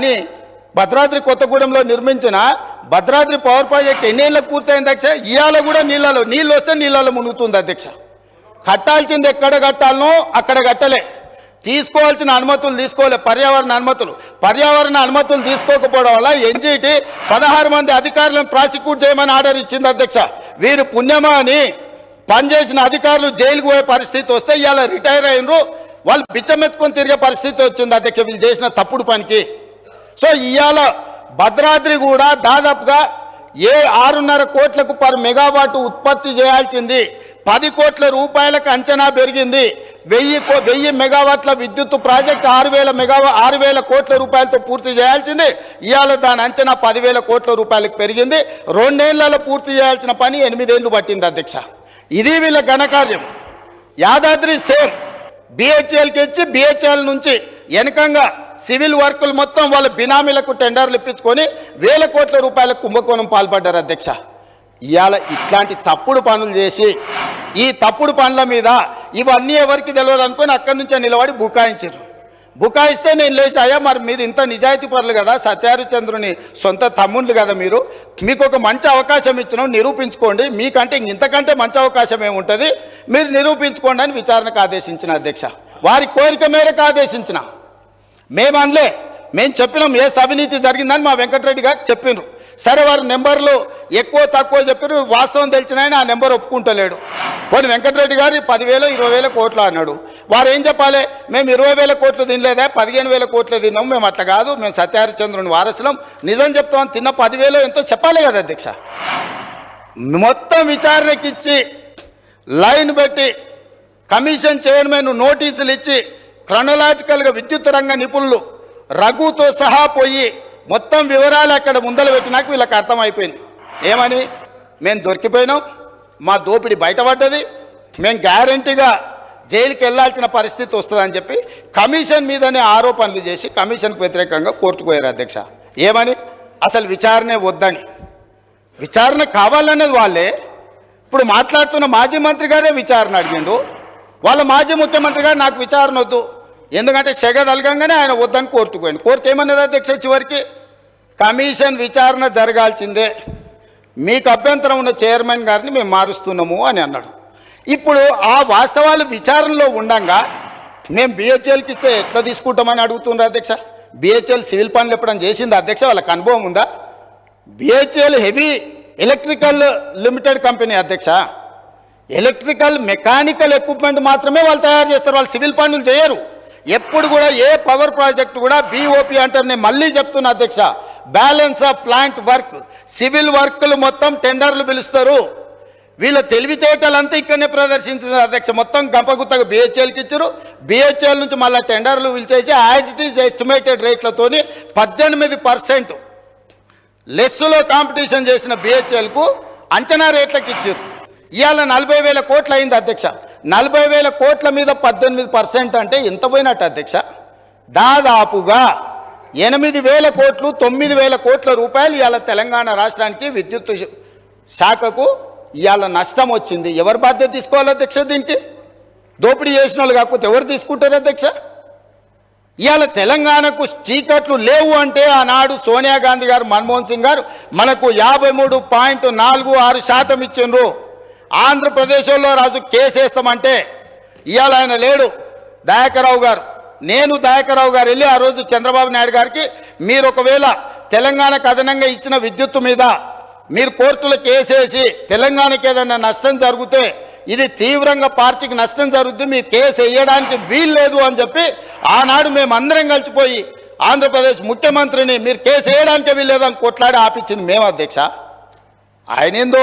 కానీ భద్రాద్రి కొత్తగూడెంలో నిర్మించిన భద్రాద్రి పవర్ ప్రాజెక్ట్ ఎన్నేళ్ళకు పూర్తయింది అధ్యక్ష? ఇవాళ కూడా నీళ్ళలో నీళ్ళు వస్తే నీళ్ళలో మునుగుతుంది అధ్యక్ష. కట్టాల్సింది ఎక్కడ కట్టాలనో అక్కడ కట్టలే. తీసుకోవాల్సిన అనుమతులు తీసుకోలే పర్యావరణ అనుమతులు. పర్యావరణ అనుమతులు తీసుకోకపోవడం వల్ల ఎన్జీటీ పదహారు మంది అధికారులను ప్రాసిక్యూట్ చేయమని ఆర్డర్ ఇచ్చింది అధ్యక్ష. వీరు పుణ్యమా అని పనిచేసిన అధికారులు జైలుకు పోయే పరిస్థితి వస్తే ఇవాళ రిటైర్ అయినరు. వాళ్ళు బిచ్చమెత్తుకొని తిరిగే పరిస్థితి వచ్చింది అధ్యక్ష వీళ్ళు చేసిన తప్పుడు పనికి. సో ఇవాళ భద్రాద్రి కూడా దాదాపుగా ఏ ఆరున్నర కోట్లకు పర్ మెగావాట్ ఉత్పత్తి చేయాల్సింది. పది కోట్ల రూపాయలకు అంచనా పెరిగింది. వెయ్యి కో వెయ్యి మెగావాట్ల విద్యుత్ ప్రాజెక్ట్ ఆరు వేల మెగావా ఆరు వేల కోట్ల రూపాయలతో పూర్తి చేయాల్సింది. ఇవాళ దాని అంచనా పదివేల కోట్ల రూపాయలకు పెరిగింది. రెండేళ్ళలో పూర్తి చేయాల్సిన పని ఎనిమిదేళ్ళు పట్టింది అధ్యక్ష. ఇది వీళ్ళ ఘనకార్యం. యాదాద్రి సేమ్. బిహెచ్ఎల్కి ఇచ్చి బిహెచ్ఎల్ నుంచి వెనకంగా సివిల్ వర్కులు మొత్తం వాళ్ళ బినామీలకు టెండర్లు ఇప్పించుకొని వేల కోట్ల రూపాయల కుంభకోణం పాల్పడ్డారు అధ్యక్ష. ఇవాళ ఇట్లాంటి తప్పుడు పనులు చేసి ఈ తప్పుడు పనుల మీద ఇవన్నీ ఎవరికి తెలియదు అనుకొని అక్కడి నుంచే నిలబడి బుకాయించారు. బుకాయిస్తే నేను లేచి అయ్యా మరి మీరు ఇంత నిజాయితీ పరులు కదా సత్యహరిచంద్రుని సొంత తమ్ముళ్ళు కదా మీరు మీకు ఒక మంచి అవకాశం ఇచ్చినాం నిరూపించుకోండి మీకంటే ఇంతకంటే మంచి అవకాశం ఏముంటుంది మీరు నిరూపించుకోండి అని విచారణకు ఆదేశించిన అధ్యక్ష. వారి కోరిక మేరకు ఆదేశించిన. మేము అనలే మేము చెప్పినాం ఏ అవినీతి జరిగిందని మా వెంకటరెడ్డి గారు చెప్పినారు సరే వారి నెంబర్లు ఎక్కువ తక్కువ చెప్పారు వాస్తవం తెలిసిన ఆయన ఆ నెంబర్ ఒప్పుకుంటలేడు. పోనీ వెంకటరెడ్డి గారు పదివేలు ఇరవై వేల కోట్లు అన్నాడు. వారు ఏం చెప్పాలి? మేము ఇరవై వేల కోట్లు తినలేదా? పదిహేను వేల కోట్లు తిన్నాం. మేము అట్లా కాదు. మేము సత్యహరిచంద్రుని వారసులం. నిజం చెప్తాం. తిన్న పదివేలు ఎంతో చెప్పాలి కదా అధ్యక్ష. మొత్తం విచారణకిచ్చి లైన్ పెట్టి కమిషన్ చైర్మన్ నోటీసులు ఇచ్చి క్రొనలాజికల్గా విద్యుత్ రంగ నిపుణులు రఘుతో సహా పోయి మొత్తం వివరాలు అక్కడ ముందల పెట్టినాక వీళ్ళకి అర్థమైపోయింది. ఏమని? మేము దొరికిపోయినాం మా దోపిడి బయటపడ్డది మేము గ్యారంటీగా జైలుకి వెళ్ళాల్సిన పరిస్థితి వస్తుందని చెప్పి కమిషన్ మీదనే ఆరోపణలు చేసి కమిషన్కు వ్యతిరేకంగా కోర్టుకుపోయారు అధ్యక్ష. ఏమని? అసలు విచారణే వద్దని. విచారణ కావాలనేది వాళ్ళే. ఇప్పుడు మాట్లాడుతున్న మాజీ మంత్రి గారే విచారణ అడిగిండు. వాళ్ళ మాజీ ముఖ్యమంత్రి గారు నాకు విచారణ వద్దు. ఎందుకంటే సెగ తలగంగానే ఆయన వద్దని కోర్టుకోండి కోర్టు ఏమన్నది అధ్యక్ష చివరికి? కమిషన్ విచారణ జరగాల్సిందే. మీకు అభ్యంతరం ఉన్న చైర్మన్ గారిని మేము మారుస్తున్నాము అని అన్నాడు. ఇప్పుడు ఆ వాస్తవాలు విచారణలో ఉండంగా మేము బిహెచ్ఎల్కి ఇస్తే ఎట్లా తీసుకుంటామని అడుగుతున్నారు అధ్యక్ష? బిహెచ్ఎల్ సివిల్ పనులు ఎప్పుడైనా చేసింది అధ్యక్ష? వాళ్ళకి అనుభవం ఉందా? BHEL heavy electrical limited company అధ్యక్ష. ఎలక్ట్రికల్ మెకానికల్ ఎక్విప్మెంట్ మాత్రమే వాళ్ళు తయారు చేస్తారు. వాళ్ళు సివిల్ పనులు చేయరు. ఎప్పుడు కూడా ఏ పవర్ ప్రాజెక్ట్ కూడా బీఓపి అంటారు నేను మళ్ళీ చెప్తున్నా అధ్యక్ష. Balance of plant work civil వర్క్లు మొత్తం టెండర్లు పిలుస్తారు. వీళ్ళ తెలివితేటలంతా ఇక్కడనే ప్రదర్శించారు అధ్యక్ష. మొత్తం గంపగుత్తగా బిహెచ్ఎల్కి ఇచ్చారు. బిహెచ్ఎల్ నుంచి మళ్ళీ టెండర్లు పిలిచేసి యాజ్ ఇట్ ఈజ్ ఎస్టిమేటెడ్ రేట్లతోని పద్దెనిమిది పర్సెంట్ లెస్సులో కాంపిటీషన్ చేసిన బిహెచ్ఎల్కు అంచనా రేట్లకు ఇచ్చారు. ఇవాళ నలభై వేల కోట్లు అయింది అధ్యక్ష. నలభై వేల కోట్ల మీద పద్దెనిమిది పర్సెంట్ అంటే ఎంత పోయినట్టు అధ్యక్ష? దాదాపుగా ఎనిమిది వేల కోట్లు తొమ్మిది వేల కోట్ల రూపాయలు ఇవాళ తెలంగాణ రాష్ట్రానికి విద్యుత్ శాఖకు ఇవాళ నష్టం వచ్చింది. ఎవరు బాధ్యత తీసుకోవాలి అధ్యక్ష దీనికి? దోపిడీ చేసిన వాళ్ళు కాకపోతే ఎవరు తీసుకుంటారు అధ్యక్ష? ఇవాళ తెలంగాణకు చీకట్లు లేవు అంటే ఆనాడు సోనియా గాంధీ గారు మన్మోహన్ సింగ్ గారు మనకు యాభై మూడు పాయింట్ నాలుగు ఆరు శాతం ఇచ్చిండ్రు. ఆంధ్రప్రదేశ్లో రాజు కేసు వేస్తామంటే ఇవాళ ఆయన లేడు. దయాకరావు గారు. నేను దయాకరావు గారు వెళ్ళి ఆ రోజు చంద్రబాబు నాయుడు గారికి మీరు ఒకవేళ తెలంగాణ కథనంగా ఇచ్చిన విద్యుత్తు మీద మీరు కోర్టులో కేసేసి తెలంగాణకి ఏదైనా నష్టం జరిగితే ఇది తీవ్రంగా పార్టీకి నష్టం జరుగుద్ది మీరు కేసు వేయడానికి వీలు లేదు అని చెప్పి ఆనాడు మేము అందరం కలిసిపోయి ఆంధ్రప్రదేశ్ ముఖ్యమంత్రిని మీరు కేసు వేయడానికి వీలు లేదని కొట్లాడి ఆపించింది మేము అధ్యక్ష. ఆయన ఏందో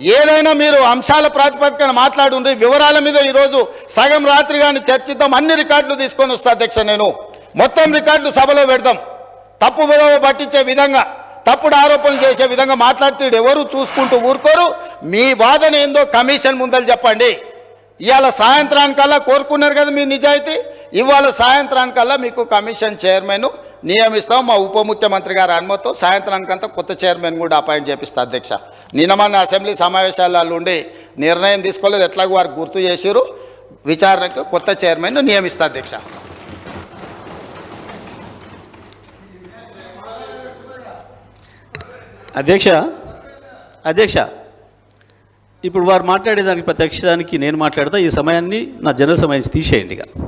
ఏదైనా మీరు అంశాల ప్రాతిపదికన మాట్లాడుండ్రి వివరాల మీద ఈరోజు సగం రాత్రి కానీ చర్చిద్దాం అన్ని రికార్డులు తీసుకొని వస్తా అధ్యక్ష నేను. మొత్తం రికార్డులు సభలో పెడదాం. తప్పు విలువ పట్టించే విధంగా తప్పుడు ఆరోపణలు చేసే విధంగా మాట్లాడితే ఎవరు చూసుకుంటూ ఊరుకోరు. మీ వాదన ఏందో కమిషన్ ముందలు చెప్పండి. ఇవాళ సాయంత్రానికల్లా కోరుకున్నారు కదా మీ నిజాయితీ. ఇవాళ సాయంత్రానికల్లా మీకు కమిషన్ చైర్మన్ నియమిస్తాం. మా ఉప ముఖ్యమంత్రి గారి అనుమతితో సాయంత్రానికంతా కొత్త చైర్మన్ కూడా అపాయింట్ చేపిస్తా అధ్యక్ష. నిన్న మన అసెంబ్లీ సమావేశాలలో ఉండి నిర్ణయం తీసుకోలేదు. ఎట్లాగో వారు గుర్తు చేశారు విచారణకు కొత్త చైర్మన్ నియమిస్తా అధ్యక్ష. అధ్యక్ష అధ్యక్ష ఇప్పుడు వారు మాట్లాడేదానికి ప్రత్యక్షానికి నేను మాట్లాడతా. ఈ సమయాన్ని నా జన సమయం తీసేయండి ఇక.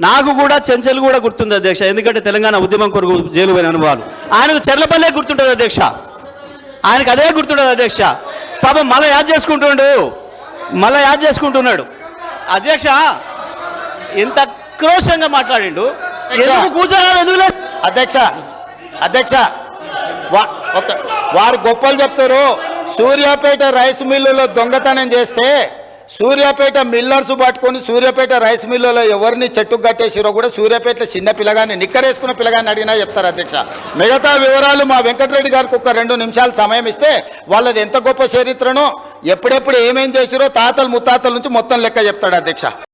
నాకు కూడా చెంచల్ కూడా గుర్తుంది అధ్యక్ష. ఎందుకంటే తెలంగాణ ఉద్యమం కొరకు జైలు పోయిన అనుభవాలు. ఆయనకు చెర్లపల్లే గుర్తుంటుంది అధ్యక్ష. ఆయనకు అదే గుర్తుంటుంది అధ్యక్ష. పాపం మళ్ళీ యాద్ చేసుకుంటుండు. మళ్ళీ యాద్ చేసుకుంటున్నాడు. అధ్యక్ష ఎంత క్రోషంగా మాట్లాడిండు. ఎందుకు ఎందుకు? అధ్యక్ష అధ్యక్ష. వారు గొప్పలు చెప్తారు. సూర్యాపేట రైస్ మిల్లులో దొంగతనం చేస్తే సూర్యాపేట మిల్లర్స్ పట్టుకొని సూర్యాపేట రైస్ మిల్లులో ఎవరిని చెట్టుకు కట్టేసిరో కూడా సూర్యాపేట చిన్న పిల్లగాన్ని నిక్కరేసుకున్న పిల్లగాన్ని అడిగినా చెప్తారు అధ్యక్ష. మిగతా వివరాలు మా వెంకటరెడ్డి గారికి ఒక రెండు నిమిషాలు సమయం ఇస్తే వాళ్ళది ఎంత గొప్ప చరిత్రనో ఎప్పుడెప్పుడు ఏమేం చేసిరో తాతలు ముత్తాతల నుంచి మొత్తం లెక్క చెప్తాడు అధ్యక్ష.